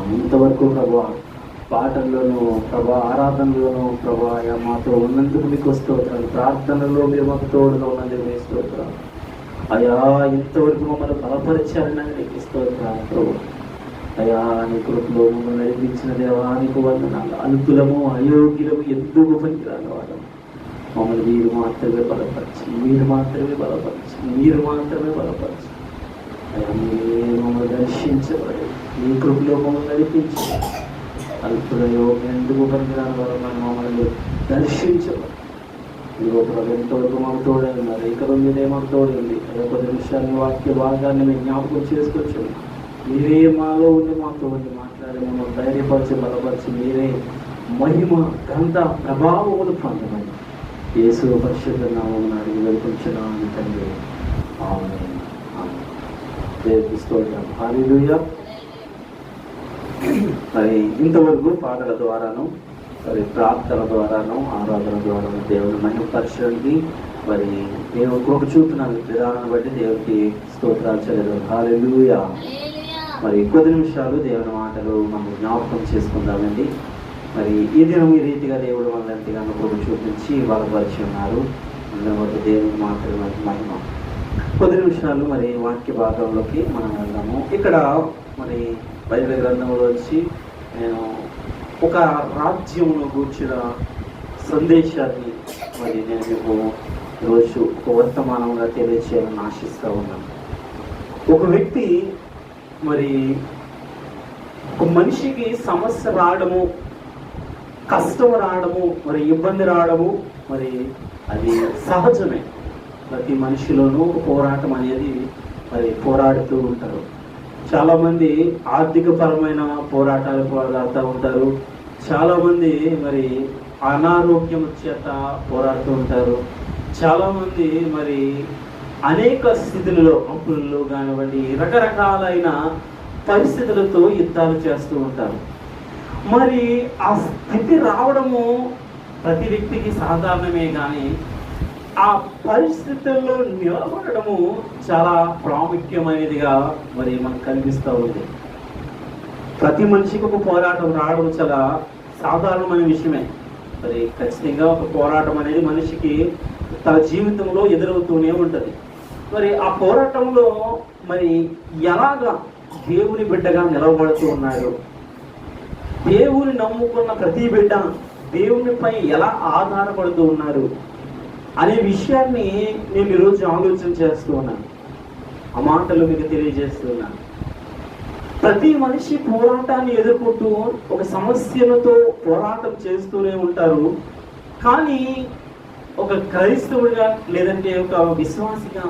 చెల్లిస్తున్నాం ఇంతవరకు ప్రభా పాటల్లోనూ ప్రభా ఆరాధనలోనూ ప్రభా మాతో ఉన్నందుకు మీకు స్తోత్రాలు ప్రార్థనలో మీరు మాకు తోడుగా ఉన్నందుకు మీ స్తోత్రాలు. అయ్యా ఇంతవరకు మమ్మల్ని బలపరిచారని నీకు స్తోత్రాలు ప్రభు. అయ్యా నీ కృపలో మమ్మల్ని నడిపించిన దేవానికి వందనాలు. అనుకులము అయోగ్యులము ఎందుకు పనికిరాని వాళ్ళం మమ్మల్ని మీరు మాత్రమే బలపరిచి మీరు మాత్రమే బలపరిచి మీరు మాత్రమే బలపరిచి. అయ్యా మీరు మమ్మల్ని దర్శించబడి నీ కృపలో మమ్మల్ని నడిపించి అల్పులయో ఎందుకు పనికిరాని వాళ్ళం మమ్మల్ని దర్శించబడి ఇదిగో ప్రభు ఎంతవరకు మాకు తోడైంది. మరి ఇక్కడ మీదే మాకు తోడైంది. ఉంది అదే కొద్ది నిమిషాన్ని వాక్య భాగాన్ని మేము జ్ఞాపకం చేసుకొచ్చు. మీరే మాలో ఉండి మాతో ఉండి మాట్లాడి మమ్మల్ని ధైర్యపరిచి బలపరిచి మీరే మహిమ గంధ ప్రభావములు పొందమని యేసు పరిశుద్ధ నామం అడిగి వెళ్ళిపించడానికి తండ్రి ప్రేర్పిస్తూ దేవుడికి స్తోత్రం. హల్లెలూయా. మరి ఇంతవరకు పాటల ద్వారాను మరి ప్రార్థన ద్వారాను ఆరాధన ద్వారాను దేవుని మహిమపరచడానికి మరి దేవుని కృప చూపిన విధానాన్ని బట్టి దేవుడికి స్తోత్రాలు చేయడం హాలెలుయా మరి కొద్ది నిమిషాలు దేవుని మాటలు మనం జ్ఞాపకం చేసుకుందామండి. మరి ఈ దినం ఈ రీతిగా దేవుడు మన ఎంతగానో కృప చూపించి బలపరిచి ఉన్నారు. అందులో బట్టి దేవుని మాటలు మహిమ. కొద్ది నిమిషాలు మరి వాక్య భాగంలోకి మనం వెళ్దాము. ఇక్కడ మరి బైబిల్ గ్రంథంలో వచ్చి నేను ఒక రాజ్యమును కూర్చిన సందేశాన్ని మరి నేను మీకు రోజు ఒక వర్తమానంగా తెలియచేయాలని ఆశిస్తూ ఉన్నాను. ఒక వ్యక్తి మరి ఒక మనిషికి సమస్య రావడము కష్టం రావడము మరి ఇబ్బంది రావడము మరి అది సహజమే. ప్రతి మనిషిలోనూ పోరాటం అనేది మరి పోరాడుతూ ఉంటారు. చాలా మంది ఆర్థిక పరమైన పోరాటాలు పోరాడుతూ ఉంటారు. చాలా మంది మరి అనారోగ్యం చేత పోరాడుతూ ఉంటారు. చాలా మంది మరి అనేక స్థితులలో అప్పుల్లో కానివ్వండి రకరకాలైన పరిస్థితులతో యుద్ధాలు చేస్తూ ఉంటారు. మరి ఆ స్థితి రావడము ప్రతి వ్యక్తికి సాధారణమే కానీ ఆ పరిస్థితుల్లో నిలబడము చాలా ప్రాముఖ్యమైనదిగా మరి మనకు కనిపిస్తూ ఉంది. ప్రతి మనిషికి ఒక పోరాటం రావడం చాలా సాధారణమైన విషయమే. మరి ఖచ్చితంగా ఒక పోరాటం అనేది మనిషికి తన జీవితంలో ఎదురవుతూనే ఉంటుంది. మరి ఆ పోరాటంలో మరి ఎలాగా దేవుని బిడ్డగా నిలబడుతూ ఉన్నాడు? దేవుని నమ్ముకున్న ప్రతి బిడ్డ దేవునిపై ఎలా ఆధారపడుతూ ఉన్నారు అనే విషయాన్ని నేను ఈరోజు ఆలోచన చేస్తూ ఉన్నాను. ఆ మాటలు మీకు తెలియజేస్తున్నాను ప్రతి మనిషి పోరాటాన్ని ఎదుర్కొంటూ ఒక సమస్యలతో పోరాటం చేస్తూనే ఉంటారు. కానీ ఒక క్రైస్తవుడిగా లేదంటే ఒక విశ్వాసిగా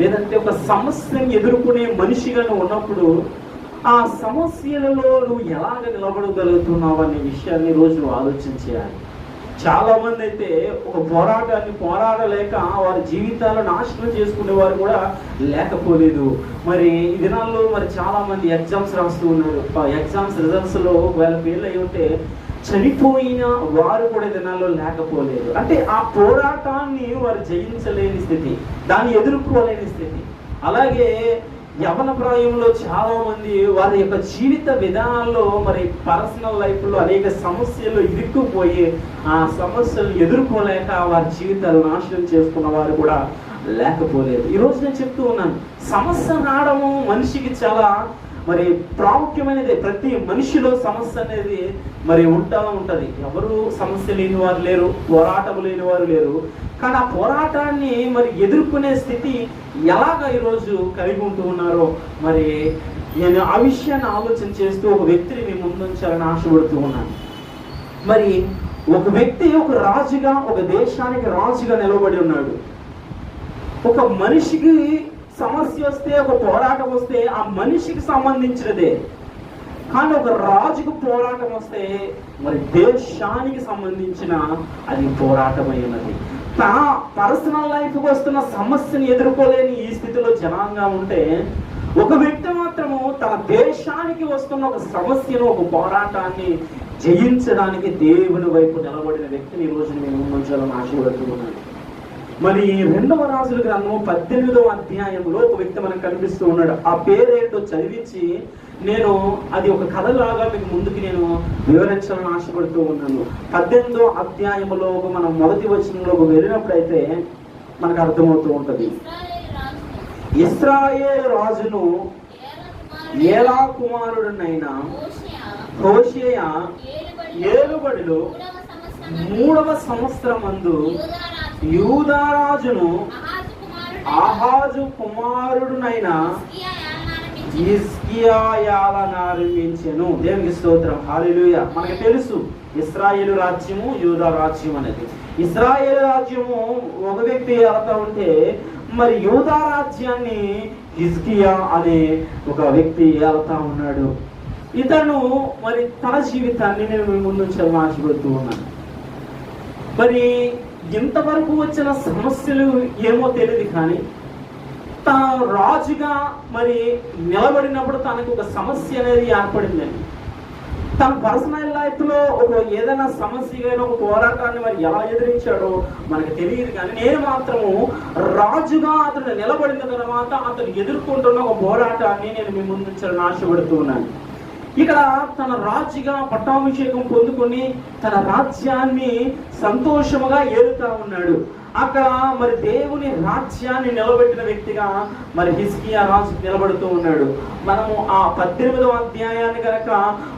లేదంటే ఒక సమస్యను ఎదుర్కొనే మనిషిగా ఉన్నప్పుడు ఆ సమస్యలలో నువ్వు ఎలాగ నిలబడగలుగుతున్నావు అనే విషయాన్ని రోజు ఆలోచన చేయాలి. చాలా మంది అయితే ఒక పోరాటాన్ని పోరాడలేక వారి జీవితాలను నాశనం చేసుకునే వారు కూడా లేకపోలేదు. మరి ఈ దినాల్లో మరి చాలా మంది ఎగ్జామ్స్ రాస్తూ ఉన్నారు. ఎగ్జామ్స్ రిజల్ట్స్లో వాళ్ళ పేర్లు అయి ఉంటే చనిపోయిన వారు కూడా దినాల్లో లేకపోలేదు. అంటే ఆ పోరాటాన్ని వారు జయించలేని స్థితి దాన్ని ఎదుర్కోలేని స్థితి. అలాగే యవన ప్రాయంలో చాలా మంది వారి యొక్క జీవిత విధానాల్లో మరి పర్సనల్ లైఫ్లో అనేక సమస్యలు ఇరుక్కుపోయి ఆ సమస్యలు ఎదుర్కోలేక వారి జీవితాలు నాశనం చేసుకున్న వారు కూడా లేకపోలేదు. ఈరోజు నేను చెప్తూ ఉన్నాను సమస్య రావడము మనిషికి చాలా మరి ప్రాముఖ్యమైనది. ప్రతి మనిషిలో సమస్య అనేది మరి ఉంటా ఉంటుంది. ఎవరు సమస్య లేని వారు లేరు పోరాటం లేని వారు లేరు. కానీ ఆ పోరాటాన్ని మరి ఎదుర్కొనే స్థితి ఎలాగ ఈరోజు కలిగి ఉంటూ ఉన్నారో మరి నేను ఆ విషయాన్ని ఆలోచన చేస్తూ ఒక వ్యక్తిని మీ ముందుంచాలని ఆశపడుతూ ఉన్నాను. మరి ఒక వ్యక్తి ఒక రాజుగా ఒక దేశానికి రాజుగా నిలబడి ఉన్నాడు. ఒక మనిషికి సమస్య వస్తే ఒక పోరాటం వస్తే ఆ మనిషికి సంబంధించినదే. కానీ ఒక రాజుకు పోరాటం వస్తే మరి దేశానికి సంబంధించిన అది పోరాటమై ఉన్నది. తన పర్సనల్ లైఫ్కి వస్తున్న సమస్యను ఎదుర్కోలేని ఈ స్థితిలో జనాంగా ఉంటే ఒక వ్యక్తి మాత్రము తన దేశానికి వస్తున్న ఒక సమస్యను ఒక పోరాటాన్ని జయించడానికి దేవుని వైపు నిలబడిన వ్యక్తిని ఈ రోజు నేను ముందుంచాలని ఆశీర్వదిస్తున్నాను మరి ఈ రెండవ రాజుల గ్రంథము పద్దెనిమిదవ అధ్యాయంలో ఒక వ్యక్తి మనకు కనిపిస్తూ ఉన్నాడు. ఆ పేరేంటో చదివించి నేను అది ఒక కథలాగా మీకు ముందుకు నేను వివరించాలని ఆశపడుతూ ఉన్నాను. పద్దెనిమిదో అధ్యాయములో మనం మొదటి వచనంలోకి వెళ్ళినప్పుడైతే మనకు అర్థమవుతూ ఉంటుంది. ఇస్రాయేల్ రాజును ఏలా కుమారుడునైనా కుమారుడునైన హోషేయ ఏలుబడిలో మూడవ సంవత్సరం అందు యూదారాజును ఆహాజు కుమారుడునైనా ఆహాజు కుమారుడునైన హిజ్కియా ఇస్కియాయాలను దేవునికి స్తోత్రం. హాలిలుయ మనకి తెలుసు ఇస్రాయేల్ రాజ్యము యూదా రాజ్యం అనేది. ఇస్రాయేల్ రాజ్యము ఒక వ్యక్తి వెళ్తా ఉంటే మరి యూదా రాజ్యాన్ని హిజ్కియా అనే ఒక వ్యక్తి వెళ్తా ఉన్నాడు. ఇతను మరి తన జీవితాన్ని నేను మీ ముందు ఉంచాలని ఉన్నాను. మరి ఇంతవరకు వచ్చిన సమస్యలు ఏమో తెలియదు కానీ తన రాజుగా మరి నిలబడినప్పుడు తనకు ఒక సమస్య అనేది ఏర్పడిందండి తన పర్సనల్ లైఫ్లో ఒక ఏదైనా సమస్య కానీ ఒక పోరాటాన్ని మరి ఎలా ఎదిరించాడో మనకు తెలియదు కానీ నేను మాత్రము రాజుగా అతను నిలబడిన తర్వాత అతను ఎదుర్కొంటున్న ఒక పోరాటాన్ని నేను మీ ముందు ఉంచాలని ఆశపడుతూ ఉన్నాను. ఇక్కడ తన రాజుగా పట్టాభిషేకం పొందుకొని తన రాజ్యాన్ని సంతోషముగా ఏలుతా ఉన్నాడు. అక్కడ మరి దేవుని రాజ్యాన్ని నిలబెట్టిన వ్యక్తిగా మరి హిస్కియా రాజు నిలబడుతూ ఉన్నాడు. మనము ఆ పద్దెనిమిదవ అధ్యాయాన్ని కనుక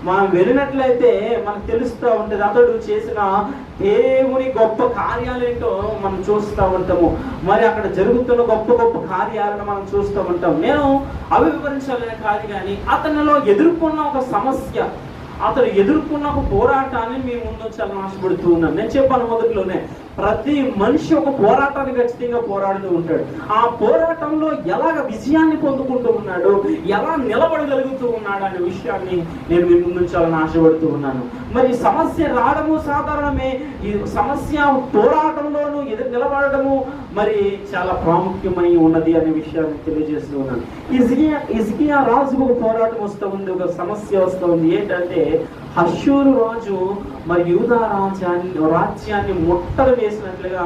మనం వెళ్ళినట్లయితే మనకు తెలుస్తూ ఉంటుంది. అతడు చేసిన దేవుని గొప్ప కార్యాలేంటో మనం చూస్తూ ఉంటాము. మరి అక్కడ జరుగుతున్న గొప్ప గొప్ప కార్యాలను మనం చూస్తూ ఉంటాం. నేను అవి వివరించలేని కాదు కానీ అతనిలో ఎదుర్కొన్న ఒక సమస్య అతను ఎదుర్కొన్న ఒక పోరాటాన్ని మీ ముందు చాలా ఆశపడుతూ ఉన్నాను. నేను చెప్పాను మొదట్లోనే ప్రతి మనిషి ఒక పోరాటాన్ని ఖచ్చితంగా పోరాడుతూ ఉంటాడు. ఆ పోరాటంలో ఎలాగ విజయాన్ని పొందుకుంటూ ఉన్నాడు ఎలా నిలబడగలుగుతూ ఉన్నాడు అనే విషయాన్ని నేను మీ ముందు ఉంచాలని ఆశపడుతూ ఉన్నాను. మరి సమస్య రావడము సాధారణమే ఈ సమస్య పోరాటంలోనూ ఎదురు నిలబడము మరి చాలా ప్రాముఖ్యమై ఉన్నది అనే విషయాన్ని తెలియజేస్తూ ఉన్నాను. ఇజ్కియా ఇజ్కియా రాజుకు ఒక పోరాటం వస్తూ ఉంది ఒక సమస్య వస్తూ ఉంది. ఏంటంటే హషూరు రాజు మరి యూదా రాజ్యాన్ని రాజ్యాన్ని ముట్టలు వేసినట్లుగా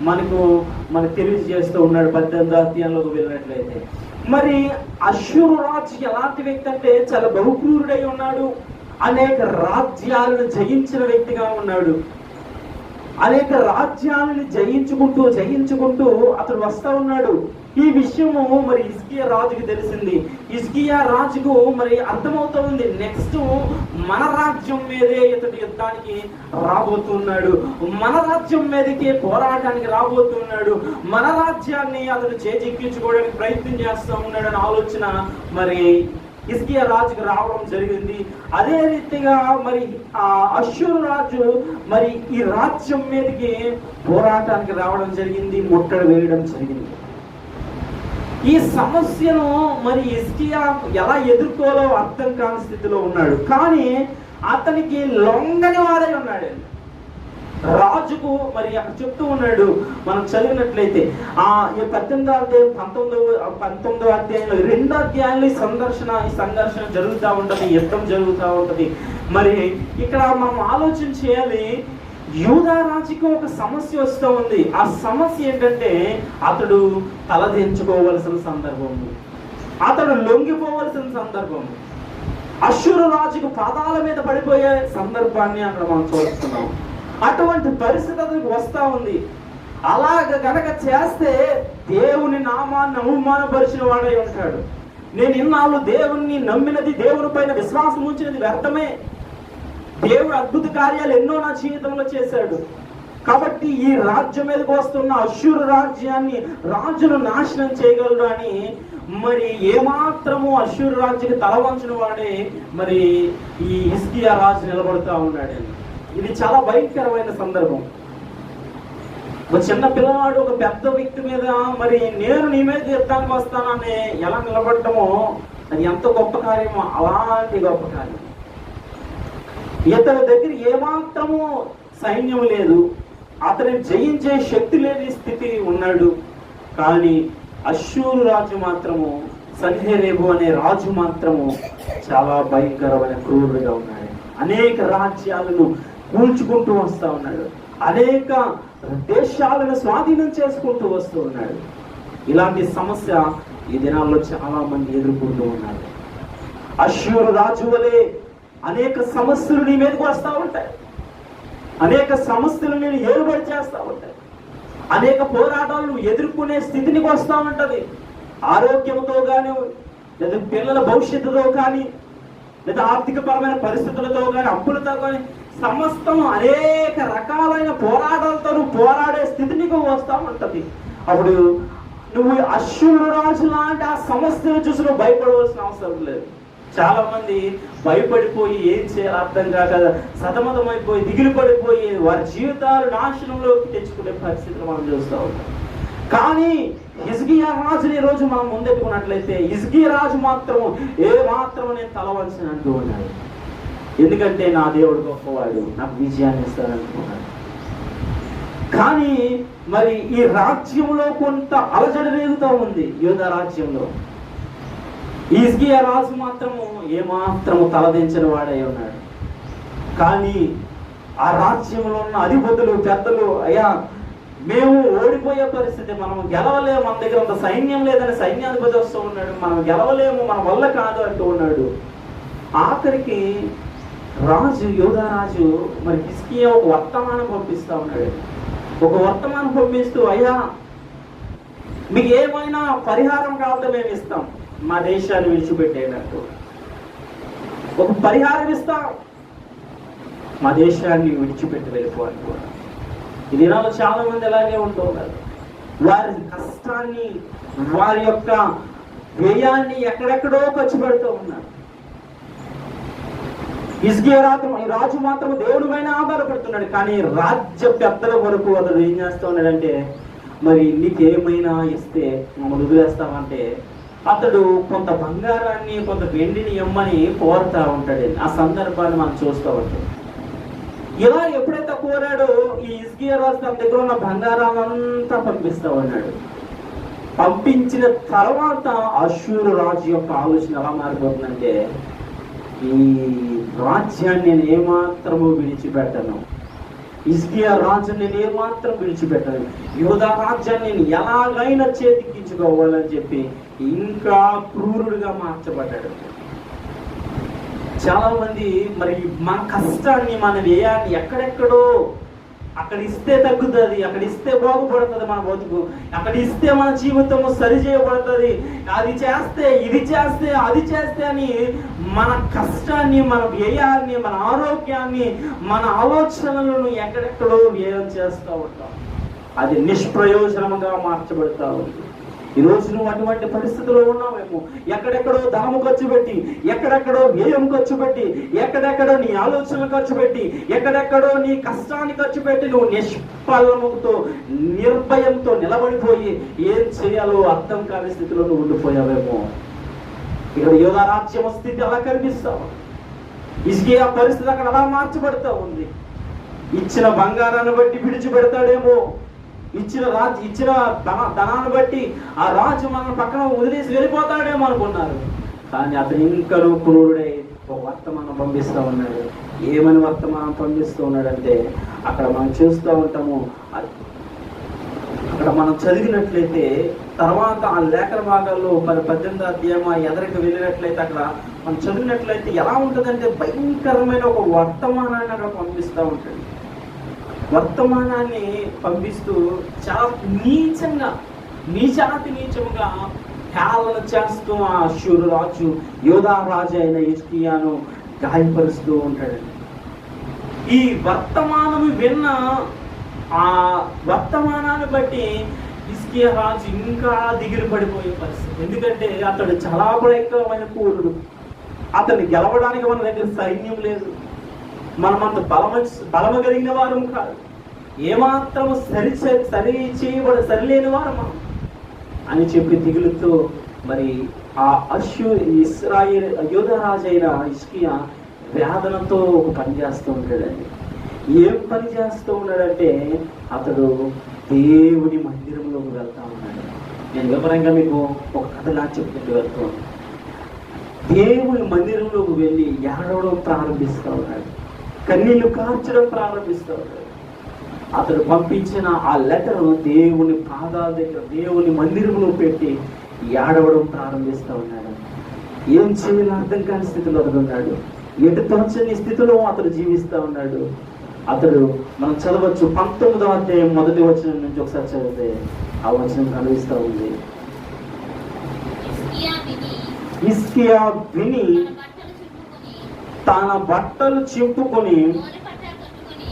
మనకు మనకు తెలియజేస్తూ ఉన్నాడు పద్దెనిమిది అధ్యాయంలోకి వెళ్ళినట్లయితే. మరి అశ్వరు రాజు ఎలాంటి వ్యక్తి అంటే చాలా బహుక్రూరుడై ఉన్నాడు. అనేక రాజ్యాలను జయించిన వ్యక్తిగా ఉన్నాడు. అనేక రాజ్యాలను జయించుకుంటూ జయించుకుంటూ అతడు వస్తా ఉన్నాడు. ఈ విషయము మరి ఇస్కియా రాజుకి తెలిసింది. ఇస్కియా రాజుకు మరి అర్థమవుతూ ఉంది. నెక్స్ట్ మన రాజ్యం మీదే ఇతడు యుద్ధానికి రాబోతున్నాడు. మన రాజ్యం మీదకి పోరాటానికి రాబోతున్నాడు. మన రాజ్యాన్ని అతడు చేజిక్కించుకోవడానికి ప్రయత్నం చేస్తూ ఉన్నాడు ఆలోచన మరి ఇస్కియా రాజుకు రావడం జరిగింది. అదే రీతిగా మరి ఆ అశ్వరు రాజు మరి ఈ రాజ్యం మీదకి పోరాటానికి రావడం జరిగింది. ముట్టడి వేయడం జరిగింది. ఈ సమస్యను మరి ఎస్టీఆర్ ఎలా ఎదుర్కోవాలో అర్థం కాని స్థితిలో ఉన్నాడు. కానీ అతనికి లొంగని వాడై ఉన్నాడు. రాజుకు మరి అక్కడ చెప్తూ ఉన్నాడు. మనం చదివినట్లయితే ఆ ఈ పద్దెనిమిదో అధ్యాయం పంతొమ్మిదవ పంతొమ్మిదో అధ్యాయంలో రెండో రెండు అధ్యాయంలో ఈ సందర్శన ఈ సంఘర్షణ జరుగుతూ ఉంటుంది యుద్ధం జరుగుతూ ఉంటుంది. మరి ఇక్కడ మనం ఆలోచన చేయాలి యూదా రాజుకి ఒక సమస్య వస్తూ ఉంది. ఆ సమస్య ఏంటంటే అతడు తలదించుకోవలసిన సందర్భం. అతడు లొంగిపోవలసిన సందర్భం. అశ్వరు రాజుకు పాదాల మీద పడిపోయే సందర్భాన్ని అక్కడ మనం చూస్తున్నాం. అటువంటి పరిస్థితి అతనికి వస్తూ ఉంది. అలాగ గనక చేస్తే దేవుని నామాన్ని అవమానపరిచిన వాడై ఉంటాడు. నేను ఇన్నాళ్ళు దేవుణ్ణి నమ్మినది దేవుని పైన విశ్వాసం ఉంచినది వ్యర్థమే. దేవుడు అద్భుత కార్యాలు ఎన్నో నా జీవితంలో చేశాడు. కాబట్టి ఈ రాజ్యం మీదకి వస్తున్న అశ్వరు రాజ్యాన్ని రాజును నాశనం చేయగలడు అని మరి ఏమాత్రము అశ్వరు రాజ్యకి తల వంచిన వాడే మరి ఈ హిస్కియా రాజు నిలబడుతూ ఉన్నాడు. ఇది చాలా భయంకరమైన సందర్భం. ఒక చిన్న పిల్లవాడు ఒక పెద్ద వ్యక్తి మీద మరి నేను నీ మీద యుద్ధానికి వస్తానని ఎలా నిలబడటమో అది ఎంత గొప్ప కార్యమో అలాంటి గొప్ప కార్యం. ఇతని దగ్గర ఏమాత్రము సైన్యం లేదు. అతని జయించే శక్తి లేని స్థితి ఉన్నాడు. కానీ అశ్షూరు రాజు మాత్రము సన్హెరేబు అనే రాజు మాత్రము చాలా భయంకరమైన క్రూరుడుగా ఉన్నాడు. అనేక రాజ్యాలను కూల్చుకుంటూ వస్తూ ఉన్నాడు. అనేక దేశాలను స్వాధీనం చేసుకుంటూ వస్తూ ఉన్నాడు. ఇలాంటి సమస్య ఈ దినాల్లో చాలా మంది ఎదుర్కొంటూ ఉన్నారు. అశ్వరు రాజు వలె అనేక సమస్యలు నీ మీదకి వస్తూ ఉంటాయి. అనేక సమస్యలు నేను ఏలుబడి చేస్తూ ఉంటాయి. అనేక పోరాటాలు నువ్వు ఎదుర్కొనే స్థితిని వస్తూ ఉంటుంది. ఆరోగ్యంతో కానీ లేదా పిల్లల భవిష్యత్తుతో కానీ లేదా ఆర్థిక పరమైన పరిస్థితులతో కానీ అప్పులతో కానీ సమస్తం అనేక రకాలైన పోరాటాలతో నువ్వు పోరాడే స్థితి నీకు వస్తూ ఉంటుంది. అప్పుడు నువ్వు అశ్వరాజు రాజు లాంటి ఆ సమస్యను చూసి నువ్వు భయపడవలసిన అవసరం లేదు. చాలా మంది భయపడిపోయి ఏం చేయాలో అర్థం కాక సతమతమైపోయి దిగులు పడిపోయి వారి జీవితాలు నాశనంలోకి తెచ్చుకునే పరిస్థితులు మనం చూస్తూ ఉంటాం. కానీ హిజ్కియా రాజుని ఈ రోజు మనం ముందెట్టుకున్నట్లయితే ఇజ్గి రాజు మాత్రం ఏ మాత్రం నేను తలవలసిన ఉన్నాడు. ఎందుకంటే నా దేవుడు గొప్పవాడు నాకు విజయాన్ని ఇస్తాడనుకున్నాడు. కానీ మరి ఈ రాజ్యంలో కొంత అలజడి రేగుతూ ఉంది యోధ రాజ్యంలో. ఈజ్కియా రాజు మాత్రము ఏమాత్రము తలదించిన వాడై ఉన్నాడు. కానీ ఆ రాజ్యంలో ఉన్న అధిపతులు పెద్దలు అయ్యా మేము ఓడిపోయే పరిస్థితి మనం గెలవలేము మన దగ్గర అంత సైన్యం లేదని సైన్యాధిపతి వస్తూ ఉన్నాడు మనం గెలవలేము మన వల్ల కాదు అంటూ ఉన్నాడు. ఆఖరికి రాజు యోధరాజు మరి హిస్కియా ఒక వర్తమానం పంపిస్తూ ఉన్నాడు. ఒక వర్తమానం పంపిస్తూ అయ్యా మీకు ఏమైనా పరిహారం కావాలంటే మేము ఇస్తాం. మా దేశాన్ని విడిచిపెట్టేటట్టు. ఒక పరిహారం ఇస్తాం. మా దేశాన్ని విడిచిపెట్టి వెళ్ళిపోవాలి కూడా. ఈ దినాల్లో చాలా మంది ఎలాగే ఉంటున్నారు వారి కష్టాన్ని వారి యొక్క వ్యయాన్ని ఎక్కడెక్కడో ఖర్చు పెడుతూ ఉన్నారు. ఇస్గే రాత్రం ఈ రాజు మాత్రం దేవుడి పైన ఆధారపడుతున్నాడు. కానీ రాజ్య పెద్దల వరకు అతడు ఏం చేస్తా ఉన్నాడంటే మరి నీకేమైనా ఇస్తే మమ్మల్ని వదిలేస్తామంటే అతడు కొంత బంగారాన్ని కొంత వెండిని ఇమ్మని కోరుతా ఉంటాడు. ఆ సందర్భాన్ని మనం చూస్తూ ఉంటాం ఇలా ఎప్పుడైతే కోరాడో ఈ ఇస్గియా రాజు తన దగ్గర ఉన్న బంగారాలంతా పంపిస్తా ఉన్నాడు. పంపించిన తర్వాత అశూరు రాజు యొక్క ఆలోచన ఎలా మారిపోతుందంటే ఈ రాజ్యాన్ని నేను ఏమాత్రము విడిచిపెట్టను. ఇస్కియా రాజు నేను ఏమాత్రం విడిచిపెట్టను. యోధా రాజ్యాన్ని నేను ఎలాగైనా చేతికించుకోవాలని చెప్పి ఇంకా క్రూరుడిగా మార్చబడ్డాడు. చాలా మంది మరి మన కష్టాన్ని మన వ్యయాన్ని ఎక్కడెక్కడో అక్కడ ఇస్తే తగ్గుతుంది అక్కడ ఇస్తే బాగుపడుతుంది మన బతుకు. అక్కడ ఇస్తే మన జీవితము సరి చేయబడుతుంది. అది చేస్తే ఇది చేస్తే అది చేస్తే అని మన కష్టాన్ని మన వ్యయాన్ని మన ఆరోగ్యాన్ని మన ఆలోచనలను ఎక్కడెక్కడో వ్యయం చేస్తూ ఉంటాం. అది నిష్ప్రయోజనముగా మార్చబడతా ఉంది. ఈ రోజు నువ్వు అటువంటి పరిస్థితిలో ఉన్నావేమో ఎక్కడెక్కడో ధనము ఖర్చు పెట్టి ఎక్కడెక్కడో వ్యయం ఖర్చు పెట్టి ఎక్కడెక్కడో నీ ఆలోచనలు ఖర్చు పెట్టి ఎక్కడెక్కడో నీ కష్టాన్ని ఖర్చు పెట్టి నువ్వు నిష్ఫలముతో నిర్భయంతో నిలబడిపోయి ఏం చేయాలో అర్థం కాని స్థితిలో నువ్వు ఉండిపోయావేమో. ఇక్కడ యోగా రాజ్యం స్థితి అలా కనిపిస్తావు. ఇసుకే ఆ పరిస్థితి అక్కడ అలా మార్చబడతా ఉంది. ఇచ్చిన బంగారాన్ని బట్టి విడిచిపెడతాడేమో. ఇచ్చిన రాజు ఇచ్చిన ధన ధనాన్ని బట్టి ఆ రాజు మన పక్కన వదిలేసి వెళ్ళిపోతాడేమో అనుకున్నారు. కానీ అతను ఇంకా క్రూరుడై ఒక వర్తమానం పంపిస్తూ ఉన్నాడు. ఏమని వర్తమానం పంపిస్తూ ఉన్నాడంటే అక్కడ మనం చూస్తూ ఉంటాము అక్కడ మనం చదివినట్లయితే తర్వాత ఆ లేఖన భాగాల్లో మరి పద్దెనిమిది అధ్యాయం ఎదరికి వెళ్ళినట్లయితే అక్కడ మనం చదివినట్లయితే ఎలా ఉంటుందంటే భయంకరమైన ఒక వర్తమానాన్ని అక్కడ పంపిస్తూ ఉంటాడు. వర్తమానాన్ని పంపిస్తూ చాలా నీచంగా నీచాతి నీచముగా హేళన చేస్తూ ఆ శూరు రాజు యోధా రాజు అయిన ఇస్కియాను గాయపరుస్తూ ఉంటాడు. ఈ వర్తమానము విన్న ఆ వర్తమానాన్ని బట్టి ఇస్కియా రాజు ఇంకా దిగులు పడిపోయే పరిస్థితి. ఎందుకంటే అతడు చాలా భయంకరమైన కూరుడు అతన్ని గెలవడానికి మన దగ్గర సైన్యం లేదు. మనం అంత బలమ బలము కలిగిన వారం కాదు ఏమాత్రం సరి సరి చేయబడి సరిలేని వారు మనం అని చెప్పి దిగులుతో మరి ఆ అశ్వ ఇస్రాయిల్ యోధరాజు అయిన ఇష్కియా వేదనతో ఒక పని చేస్తూ ఉంటాడండి ఏం పని చేస్తూ ఉన్నాడంటే అతడు దేవుని మందిరంలోకి వెళ్తా ఉన్నాడు. నేను వివరంగా మీకు ఒక కథలా చెప్పుకుంటూ వెళ్తూ దేవుని మందిరంలోకి వెళ్ళి ఏడవడం ప్రారంభిస్తూ ఉన్నాడు. కన్నీళ్ళు కార్చడం ప్రారంభిస్తూ ఉన్నాడు అతడు పంపించిన ఆ లెటర్ దేవుని పాదాల దగ్గర దేవుని మందిరంలో పెట్టి ఏడవడం ప్రారంభిస్తూ ఉన్నాడు. ఏం చేయాలో అర్థం కాని స్థితిలో అతడు ఉన్నాడు. ఎటు తోచని స్థితిలో అతడు జీవిస్తూ ఉన్నాడు. అతడు మనం చదవచ్చు పంతొమ్మిదవ అధ్యాయం మొదటి వచనం నుంచి ఒకసారి చదివితే ఆ వచనం కనిపిస్తూ ఉంది. ఇస్కియా విని తన బట్టలు చింపుకొని గోనె పట్ట కట్టుకొని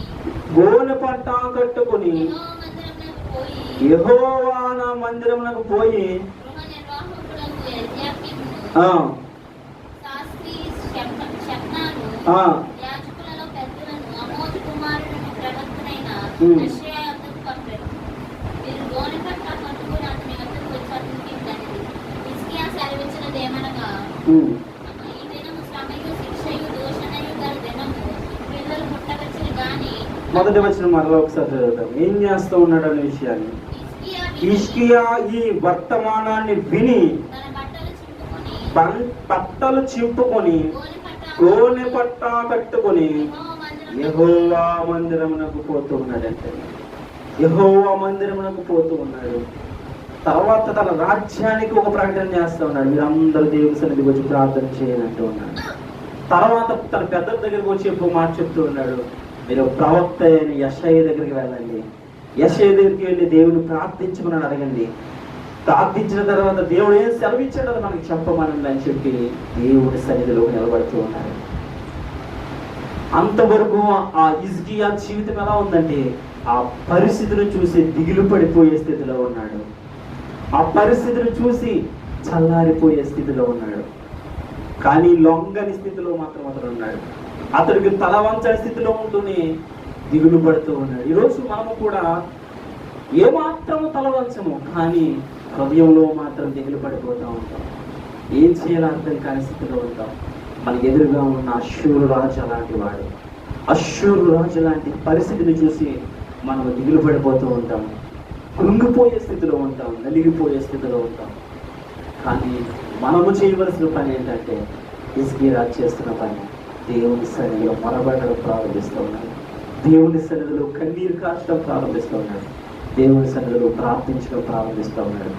గోనె పట్ట కట్టుకొని యెహోవా మందిరమునకు పోయి యెహోవా నా మందిరమునకు పోయి గృహ నిర్వాహకులకు యజ్ఞాపిను ఆ శాస్త్రి శబ్ద- శబ్దాలు ఆ యాజకులలో పెద్దలను అమోజు కుమారులను ప్రవక్తనైన ఉమ్. యెషయా యొద్దకు పంపారు. మీరు గోనె పట్ట కట్టుకొని అతని యొద్దకు వచ్చి అతనికి ఇట్లనిది. హిజ్కియా సెలవిచ్చినదేమనగా, ఉమ్, ఈ దినము శ్రమయు శిక్షయు దూషణయు గల దినము. పిల్లలు పుట్టవచ్చును గాని మొదటి వచ్చిన మరలా ఒకసారి చదువుతాం. ఏం చేస్తూ ఉన్నాడు అనే విషయాన్ని? ఇష్కియా ఈ వర్తమానాన్ని విని పట్టలు చింపుకొని బం- పట్టా గోనె కట్టుకొని యహోవా మందిరమునకు పోతూ ఉన్నాడంటే. యహోవా మందిరమునకు పోతూ ఉన్నాడు. తర్వాత తన రాజ్యానికి ఒక ప్రకటన చేస్తూ ఉన్నాడు. మీరందరూ దేవుని సన్నిధికి వచ్చి ప్రార్థన చేయాలంటూ ఉన్నాడు. తర్వాత తన పెద్దల దగ్గరికి వచ్చి ఒక మాట చెప్తూ ఉన్నాడు. మీరు ప్రవక్త అయిన యశయ్య దగ్గరికి వెళ్ళండి. యశయ్య దగ్గరికి వెళ్ళి దేవుని ప్రార్థించమని అడగండి. ప్రార్థించిన తర్వాత దేవుడు ఏం సెలవిచ్చాడో అది మనకి చెప్పమనండి అని చెప్పి దేవుడి సన్నిధిలో నిలబడుతూ ఉన్నారు. అంతవరకు ఆ ఇజ్కియా జీవితం ఎలా ఉందంటే ఆ పరిస్థితిని చూసి దిగులు పడిపోయే స్థితిలో ఉన్నాడు. ఆ పరిస్థితిని చూసి చల్లారిపోయే స్థితిలో ఉన్నాడు. కానీ లొంగని స్థితిలో మాత్రం అతడు ఉన్నాడు. అతడికి తల వంచే స్థితిలో ఉంటూనే దిగులు పడుతూ ఉన్నాడు. ఈరోజు మనము కూడా ఏమాత్రము తల వంచము కానీ హృదయంలో మాత్రం దిగులు పడిపోతూ ఉంటాం. ఏం చేయాలో అర్థం కాని స్థితిలో ఉంటాం. మన ఎదురుగా ఉన్న అశ్వరు రాజు అలాంటి వాడు. అశ్వరు రాజు లాంటి పరిస్థితిని చూసి మనం దిగులు పడిపోతూ ఉంటాం. కృంగిపోయే స్థితిలో ఉంటాం నలిగిపోయే స్థితిలో ఉంటాం. కానీ మనము చేయవలసిన పని ఏంటంటే రాజు చేస్తున్న పని. దేవుని సన్నిధిలో మొరబడడం ప్రారంభిస్తూ ఉన్నాడు. దేవుని సన్నిధిలో కన్నీరు కాచడం ప్రారంభిస్తూ ఉన్నాడు. దేవుని సన్నిధిలో ప్రార్థించడం ప్రారంభిస్తూ ఉన్నాడు.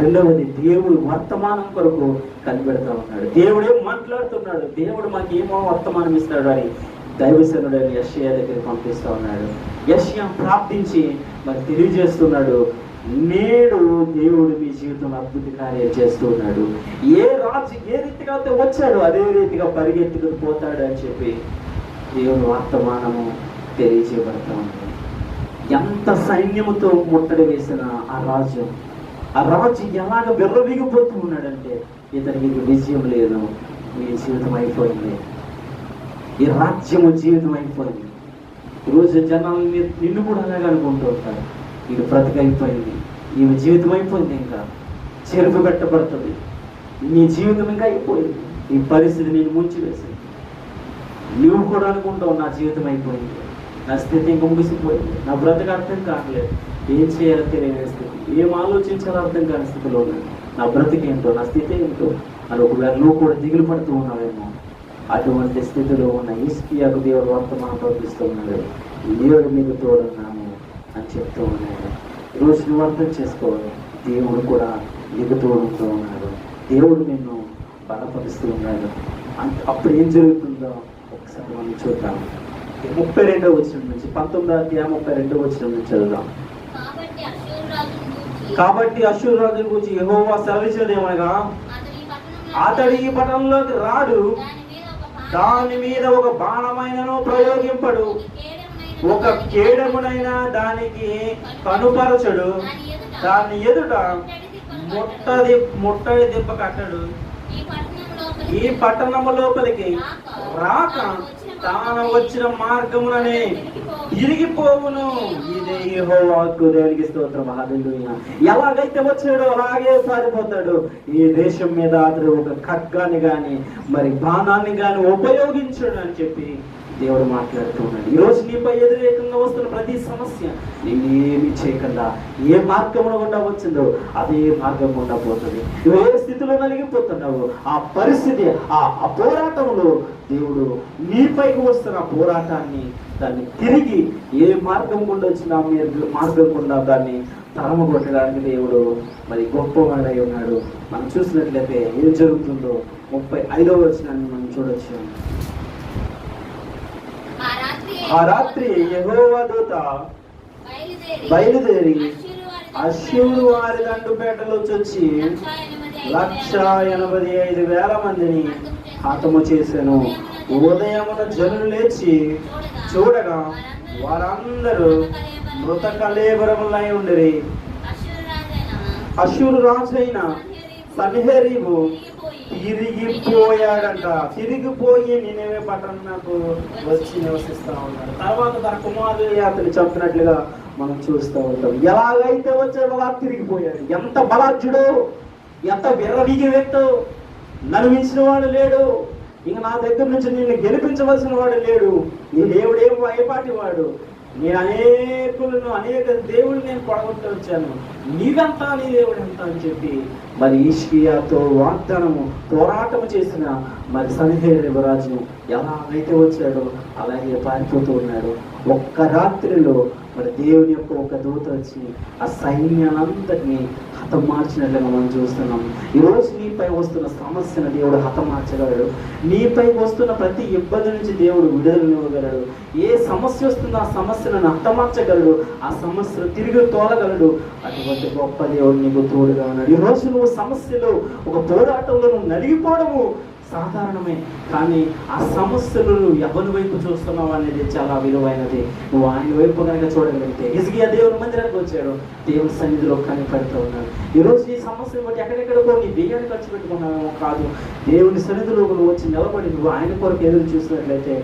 రెండవది దేవుడు వర్తమానం కొరకు కనిపెడతా ఉన్నాడు. దేవుడే మాట్లాడుతున్నాడు? దేవుడు మాకు ఏమో వర్తమానం ఇస్తాడు అని దైవసనుడు యశ్య దగ్గరికి పంపిస్తూ ఉన్నాడు. యశ్య ప్రార్థించి మరి తెలియజేస్తున్నాడు నేడు దేవుడు మీ జీవితంలో అద్భుత కార్యాలు చేస్తూ ఉన్నాడు. ఏ రాజు ఏ రీతిగా అయితే వచ్చాడు అదే రీతిగా పరిగెత్తుకుని పోతాడు అని చెప్పి దేవుని వర్తమానము తెలియజేయబడతా ఉంది. ఎంత సైన్యముతో ముట్టడి వేసిన ఆ రాజు ఆ రాజు ఎలాగ విర్రవీగిపోతూ ఉన్నాడంటే ఇతనికి విజయం లేదు మీ జీవితం అయిపోయింది. ఈ రాజ్యము జీవితం అయిపోయింది. ఈరోజు జనాలు నిన్ను కూడా అలాగే అనుకుంటూ ఉంటారు. ఇది బ్రతికైపోయింది. ఈమె జీవితం అయిపోయింది ఇంకా. చెరుపు పెట్టబడుతుంది. నీ జీవితం ఇంకా అయిపోయింది. ఈ పరిస్థితి నేను ముంచివేసింది నువ్వు కూడా అనుకుంటావు నా జీవితం అయిపోయింది. నా స్థితి ఇంకా ముగిసిపోయింది. నా బ్రతక అర్థం కావట్లేదు. ఏం చేయాలో తెలియని స్థితి. ఏం ఆలోచించాలో అర్థం కాని స్థితిలో నా బ్రతికి ఏంటో నా స్థితి ఏంటో అని ఒకవేళ నువ్వు కూడా దిగులు పడుతూ ఉన్నావేమో అటువంటి స్థితిలో ఉన్న ఈస్కియాకు దేవుడు వర్తమానం పంపిస్తూ ఉన్నాడు. దేవుడు మీకు తోడున్నాము అని చెప్తూ ఉన్నాడు. ఈరోజు నువ్వు అర్థం చేసుకోవాలి. దేవుడు కూడా నీకు తోడుతూ ఉన్నాడు. దేవుడు నిన్ను బలపరుస్తూ ఉన్నాడు. అంత- అప్పుడు ఏం జరుగుతుందో ఒకసారి మనం చూద్దాం. ముప్పై రెండో వచ్చిన నుంచి పంతొమ్మిదో అధ్యాయం ముప్పై రెండో వచ్చిన నుంచి చదువుదాం. కాబట్టి అశ్షూరు రాజును గూర్చి రాజు సెలవిచ్చినది ఏమనగా? అతడి ఈ పట్టణంలోకి రాడు. దాని మీద ఒక బాణం, దాని మీద ఒక బాణమైనను ప్రయోగింపడు. ఒక కేడమునైనా దానికి కనుపరచడు. దాని ఎదుట ముట్టది ముట్టడి దెబ్బ కట్టడు. ఈ పట్టణం లోపలికి పట్టణము లోపలికి రాక తాను వచ్చిన మార్గములనే తిరిగిపోవును. ఇదే యెహోవాకు దేవునికి స్తోత్రం. హల్లెలూయా. ఎలాగైతే వచ్చాడో అలాగే సారిపోతాడు. ఈ దేశం మీద అతడు ఒక ఖడ్గాని గాని మరి బాణాన్ని గాని ఉపయోగించడు అని చెప్పి దేవుడు మాట్లాడుతూ ఉన్నాడు. ఈరోజు నీపై వ్యతిరేకంగా వస్తున్న ప్రతి సమస్య నేనేమి చేయకుండా ఏ మార్గంలో గుండా వచ్చిందో అదే మార్గం గుండా పోతుంది నువ్వు ఏ స్థితిలో నలిగిపోతున్నావు ఆ పరిస్థితి ఆ పోరాటంలో దేవుడు నీపైకి వస్తున్న పోరాటాన్ని దాన్ని తిరిగి ఏ మార్గం గుండా వచ్చినా మార్గం గుండా దాన్ని తరమ కొట్టడానికి దేవుడు మరి గొప్పవాడై ఉన్నాడు. మనం చూసినట్లయితే ఏం జరుగుతుందో ముప్పై ఐదవ వచనాన్ని మనం చూడొచ్చు. ఆ రాత్రి యెహోవా దూత బయలుదేరి అశ్షూరు వారి దండుపేటలో వచ్చి లక్ష ఎనభై ఐదు వేల మందిని హతము చేశాను. ఉదయమున జనులు లేచి చూడగా వారందరూ మృత కలేబరములై ఉండిరి. అశ్యూరు రాజైన సన్హెరీబు తిరిగిపోయాడంట. తిరిగిపోయి నేనేమే పట్టణకు వచ్చి నివసిస్తా ఉన్నాడు. తర్వాత తన కుమారుని అతను చంపినట్లుగా మనం చూస్తూ ఉంటాం. ఎలాగైతే వచ్చాడో అలా తిరిగిపోయాడు. ఎంత బలార్జుడు ఎంత విర్రవీగి వ్యక్తు నన్ను మించిన వాడు లేడు. ఇంక నా దగ్గర నుంచి నిన్ను గెలిపించవలసిన వాడు లేడు. నీ దేవుడేం భయపాటి వాడు నేను అనేకులను అనేక దేవుళ్ళు నేను పొడగొట్టు వచ్చాను. నీదంతా నీ దేవుడు ఎంత అని చెప్పి మరి ఈష్కియాతో వాగ్దానము పోరాటము చేసిన మరి సన్హేర యువరాజు ఎలాగైతే వచ్చాడో అలాగే పారిపోతూ ఉన్నాడు ఒక్క రాత్రిలో మరి దేవుని యొక్క ఒక దూత వచ్చి ఆ సైన్యానంతటిని హతమార్చినట్లుగా మనం చూస్తున్నాం. ఈరోజు నీపై వస్తున్న సమస్యను దేవుడు హతమార్చగలడు నీపై వస్తున్న ప్రతి ఇబ్బంది నుంచి దేవుడు విడుదలనివ్వగలడు ఏ సమస్య వస్తుందో ఆ సమస్యను హతమార్చగలడు ఆ సమస్యను తిరిగి తోలగలడు. అటువంటి గొప్ప దేవుడు నీకు తోడుగా ఉన్నాడు. ఈ రోజు నువ్వు సమస్యలో ఒక పోరాటంలో నువ్వు నలిగిపోవడము సాధారణమే. కానీ ఆ సమస్యలు నువ్వు ఎవరి వైపు చూస్తున్నావు అనేది చాలా విలువైనది. నువ్వు ఆయన వైపు కనుక చూడగలిగితే. హిజ్కియా దేవుని మందిరానికి వచ్చాడు. దేవుని సన్నిధిలో కనిపెడతా ఉన్నాడు. ఈరోజు ఈ సమస్యను బట్టి ఎక్కడెక్కడికో నీ బియ్యాన్ని ఖర్చు పెట్టుకున్నావేమో కాదు. దేవుని సన్నిధిలో నువ్వు వచ్చి నిలబడి నువ్వు ఆయన కొరకు ఎదురు చూసినట్లయితే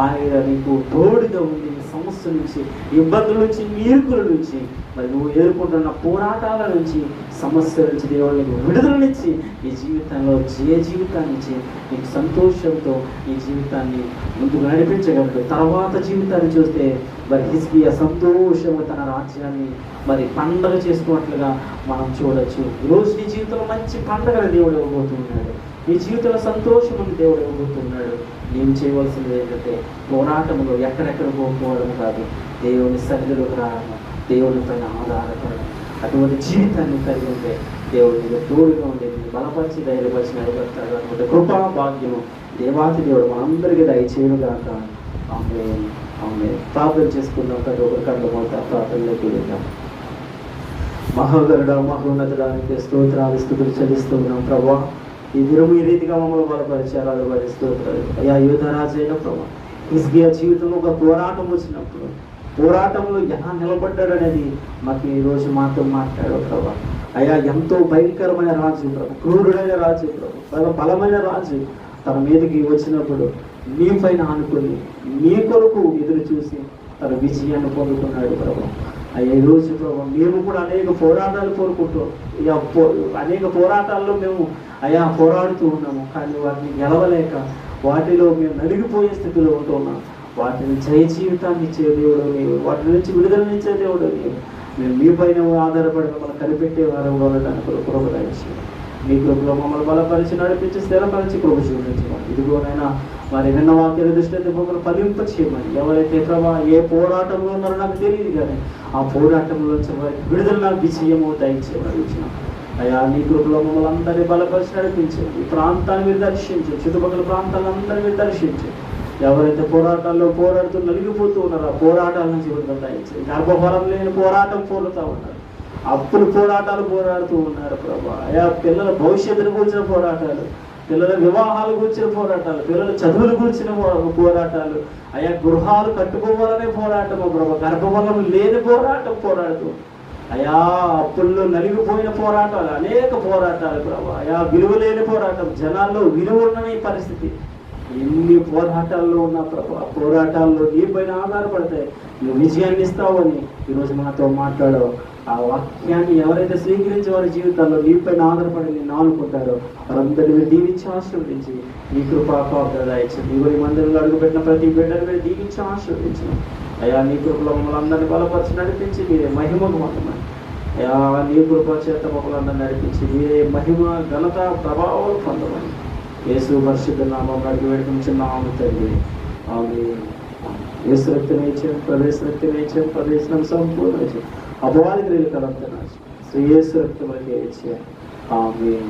ఆయన నీకు తోడుగా ఉంది సమస్య నుంచి ఇబ్బందుల నుంచి మీరుకుల నుంచి మరి నువ్వు ఎదుర్కొంటున్న పోరాటాల నుంచి సమస్యల నుంచి దేవుడు నీకు విడుదలనిచ్చి ఈ జీవితంలో జయ జీవితాన్నిచ్చి నీకు సంతోషంతో ఈ జీవితాన్ని ముందుకు నడిపించగలడు. తర్వాత జీవితాన్ని చూస్తే మరి హిస్కియా సంతోషంగా తన రాజ్యాన్ని మరి పండగ చేసుకున్నట్లుగా మనం చూడొచ్చు. ఈరోజు నీ జీవితంలో మంచి పండగను దేవుడు ఇవ్వబోతున్నాడు. నీ జీవితంలో సంతోషం దేవుడు ఇవ్వబోతున్నాడు. నీవు చేయవలసింది ఏంటంటే పోరాటంలో ఎక్కడెక్కడ పోకపోవడం కాదు. దేవుని సన్నిధిలోకి రావడం దేవుని పైన ఆధారపడడం అటువంటి జీవితాన్ని కలిగి ఉంటే దేవుడు నీకు తోడుగా ఉండి బలపరిచి ధైర్యపరిచి నిలబెడతాడు అటువంటి కృపా భాగ్యము దేవాతి దేవుడు మనందరికీ దయచేయను కానీ ఆమె ఆమె ప్రార్థన చేసుకున్నాం ప్రతి ఒక్కరి కళ్ళు ప్రార్థనలోకి వెళ్దాం మహోగరుడ మహోన్నతుడానికి స్తోత్రాలు స్థుతులు చెల్లిస్తున్నాం ప్రభా. ఈ దినము ఈ రీతిగా మమ్మల్ని బలపరిచారు వారి స్తోత్రాలు. అయ్యా యువధరాజు అయిన ప్రభా ఇస్గియా జీవితంలో ఒక పోరాటం వచ్చినప్పుడు పోరాటంలో ఎలా నిలబడ్డాడు అనేది మాకు ఈ రోజు మాతో మాట్లాడు ప్రభా. అయ్యా ఎంతో భయంకరమైన రాజు ప్రభు క్రూరుడైన రాజు ప్రభు బలమైన రాజు తన మీదకి వచ్చినప్పుడు మీ పైన ఆనుకుని మీ కొరకు ఎదురు చూసి తన విజయాన్ని పొందుకున్నాడు ప్రభు. అయ్యా ఈ రోజు ప్రభు మేము కూడా అనేక పోరాటాలు కోరుకుంటాం ఇక పో అనేక పోరాటాల్లో మేము అయా పోరాడుతూ ఉన్నాము. కానీ వాటిని గెలవలేక వాటిలో మేము నలిగిపోయే స్థితిలో ఉంటున్నాం వాటిని జయ జీవితాన్ని ఇచ్చే దేవుడు నీవు వాటి నుంచి విడుదలనిచ్చే దేవుడు నీవు. మేము మీ పైన ఆధారపడి మమ్మల్ని కనిపెట్టే వారు ఉండడానికి కృప మీ కృపలో మమ్మల్ని బలపరిచి నడిపించి స్థిరపరిచి కృప చూపించమని ఇదిగోనైనా మరి విన్న వాక్యాల దృష్టి మమ్మల్ని ఫలింప చేయమని. ఎవరైతే ప్రభా ఏ పోరాటంలో ఉన్నారో నాకు తెలియదు కానీ ఆ పోరాటంలో వారికి విడుదల నాకు విజయము దయచేవారు ఇచ్చిన అయ్యా నీ కృపలో మమ్మల్ని అందరినీ బలపరిచి నడిపించండి ఈ ప్రాంతాన్ని మీరు దర్శించు. చుట్టుపక్కల ప్రాంతాలందరినీ మీరు దర్శించు. ఎవరైతే పోరాటాల్లో పోరాడుతూ నలిగిపోతూ ఉన్నారో ఆ పోరాటాల నుంచి విడుదల దయచేయండి గర్భఫలం లేని పోరాటం పోలుతూ ఉన్నారు. అప్పులు పోరాటాలు పోరాడుతూ ఉన్నారు ప్రభా. అయా పిల్లల భవిష్యత్తును కూర్చిన పోరాటాలు పిల్లల వివాహాలు కూర్చిన పోరాటాలు పిల్లల చదువుల కూర్చిన పో- పోరాటాలు. అయా గృహాలు కట్టుకోవాలనే పోరాటం ప్రభా. గర్భఫలం లేని పోరాటం పోరాడుతూ. అయా అప్పుల్లో నలిగిపోయిన పోరాటాలు అనేక పోరాటాలు ప్రభా. అయా విలువ లేని పోరాటం జనాల్లో విలువ ఉన్న ఈ పరిస్థితి. ఎన్ని పోరాటాల్లో ఉన్న ప్రభా ఆ పోరాటాల్లో నీ పైన ఆధారపడతాయి. నువ్వు విజయాన్ని ఇస్తావని ఈరోజు మాతో మాట్లాడవు. ఆ వాక్యాన్ని ఎవరైతే స్వీకరించి వారి జీవితాల్లో నీ పైన ఆధారపడి నేను ఆనుకుంటారో వారందరినీ మీరు దీవించి ఆశీర్వదించి. నీ కృపా కాపుదల ఇచ్చింది నీ గురి మందిరంలో అడుగుపెట్టిన ప్రతి బిడ్డను మీరు దీవించి ఆశీర్వదించిన. అయ్యా నీ కృపలో మమ్మల్ని అందరినీ బలపరిచి నడిపించి మీరే మహిమకు మాత్రమే అయ్యా నీ కృప చేత మమ్మల్ని అందరినీ నడిపించి మీరే మహిమ ఘనత ప్రభావం పొందమని. యేసు పరిశుద్ధ నామం అడిగి వేడుకుంటున్నాము తండ్రి. ఆమె యేసు రక్తం ఇచ్చాం ప్రవేశ రక్తం ఇచ్చాం ప్రవేశం సంపూర్ణ ఇచ్చాం అపవాది క్రియలు కలంతనాశం శ్రీ